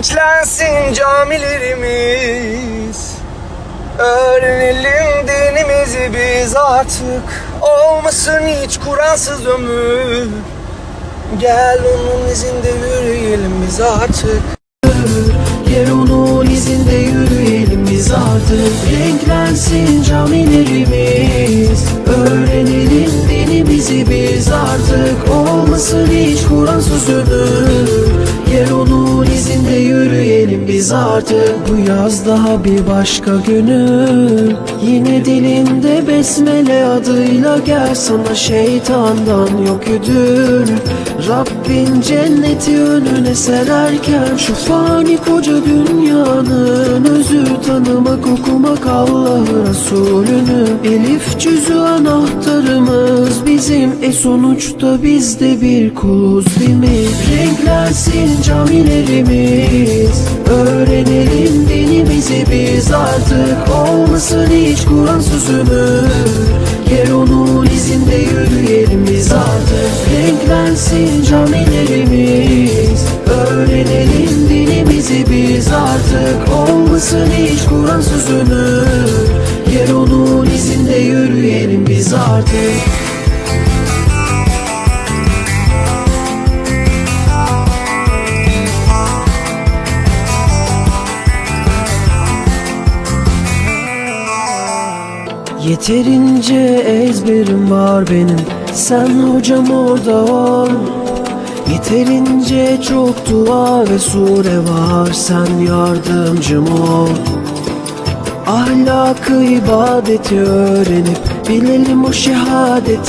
Renklensin camilerimiz. Öğrenelim dinimizi biz artık. Olmasın hiç Kur'ansız ömür. Gel onun izinde yürüyelim biz artık. Gel onun izinde yürüyelim biz artık. Renklensin camilerimiz. Öğrenelim dinimizi biz artık. Olmasın hiç Kur'ansız ömür biz artık Bu yaz daha bir başka günü. Yine dilimde besmele adıyla Gel sana şeytandan yok ödül. Rabbin cenneti önüne sererken Şu fani koca dünyanın özü Tanımak okumak Allah'ı Resulünü. Elif cüzü anahtarımız bizim E sonuçta biz de bir kuluz değil mi? Renklensin camilerimiz Olmasın hiç Kur'ansız ömür Gel onun izinde yürüyelim biz artık. Renklensin camilerimiz. Öğrenelim dinimizi biz artık. Olmasın hiç Kur'ansız ömür Gel onun izinde yürüyelim biz artık Yeterince ezberim var benim. Sen hocam orada ol. Yeterince çok dua ve sure var. Sen yardımcım ol. Ahlakı ibadeti öğrenip Bilelim o şehadeti